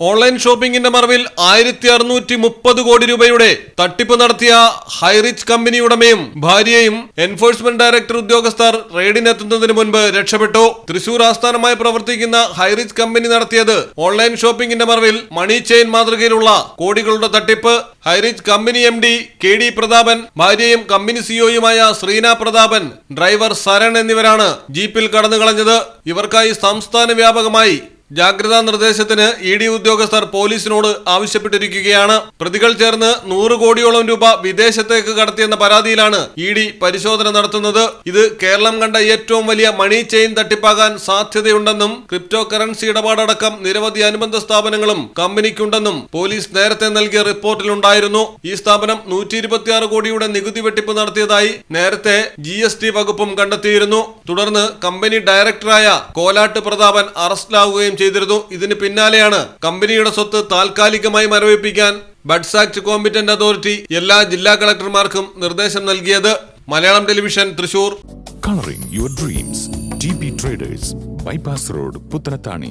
Online ഷോപ്പിംഗിന്റെ മറവിൽ ആയിരത്തി അറുന്നൂറ്റി മുപ്പത് കോടി രൂപയുടെ തട്ടിപ്പ് നടത്തിയ ഹൈറിച്ച് കമ്പനി ഉടമയും ഭാര്യയും എൻഫോഴ്സ്മെന്റ് ഡയറക്ടർ ഉദ്യോഗസ്ഥർ റെയ്ഡിനെത്തുന്നതിന് മുൻപ് രക്ഷപ്പെട്ടു. തൃശൂർ ആസ്ഥാനമായി പ്രവർത്തിക്കുന്ന ഹൈറിച്ച് കമ്പനി നടത്തിയത് ഓൺലൈൻ ഷോപ്പിംഗിന്റെ മറവിൽ മണി ചെയിൻ മാതൃകയിലുള്ള കോടികളുടെ തട്ടിപ്പ്. Highrich company M D K D Prathapan ഭാര്യയും കമ്പനി സിഒയുമായ ശ്രീന പ്രതാപൻ ഡ്രൈവർ സരൺ എന്നിവരാണ് ജീപ്പിൽ കടന്നുകളഞ്ഞത്. ഇവർക്കായി സംസ്ഥാന വ്യാപകമായി ജാഗ്രതാ നിർദ്ദേശത്തിന് ഇ ഡി ഉദ്യോഗസ്ഥർ പോലീസിനോട് ആവശ്യപ്പെട്ടിരിക്കുകയാണ്. പ്രതികൾ ചേർന്ന് നൂറ് കോടിയോളം രൂപ വിദേശത്തേക്ക് കടത്തിയെന്ന പരാതിയിലാണ് ഇ ഡി പരിശോധന നടത്തുന്നത്. ഇത് കേരളം കണ്ട ഏറ്റവും വലിയ മണി ചെയിൻ തട്ടിപ്പാകാൻ സാധ്യതയുണ്ടെന്നും ക്രിപ്റ്റോ കറൻസി ഇടപാടടക്കം നിരവധി അനുബന്ധ സ്ഥാപനങ്ങളും കമ്പനിക്കുണ്ടെന്നും പോലീസ് നേരത്തെ നൽകിയ റിപ്പോർട്ടിലുണ്ടായിരുന്നു. ഈ സ്ഥാപനം നൂറ്റി ഇരുപത്തിയാറ് കോടിയുടെ നികുതി വെട്ടിപ്പ് നടത്തിയതായി നേരത്തെ ജി എസ് ടി വകുപ്പും കണ്ടെത്തിയിരുന്നു. തുടർന്ന് കമ്പനി ഡയറക്ടറായ കോലാട്ട് പ്രതാപൻ അറസ്റ്റിലാവുകയും ചെയ്തിരുന്നു. ഇതിന് പിന്നാലെയാണ് കമ്പനിയുടെ സ്വത്ത് താൽക്കാലികമായി മരവിപ്പിക്കാൻ ബഡ്സ് ആക്ട് കോമ്പിറ്റന്റ് അതോറിറ്റി എല്ലാ ജില്ലാ കളക്ടർമാർക്കും നിർദ്ദേശം നൽകിയത്. Malayalam television Thrissur. Colouring your dreams T traders bypass road Puttanatani.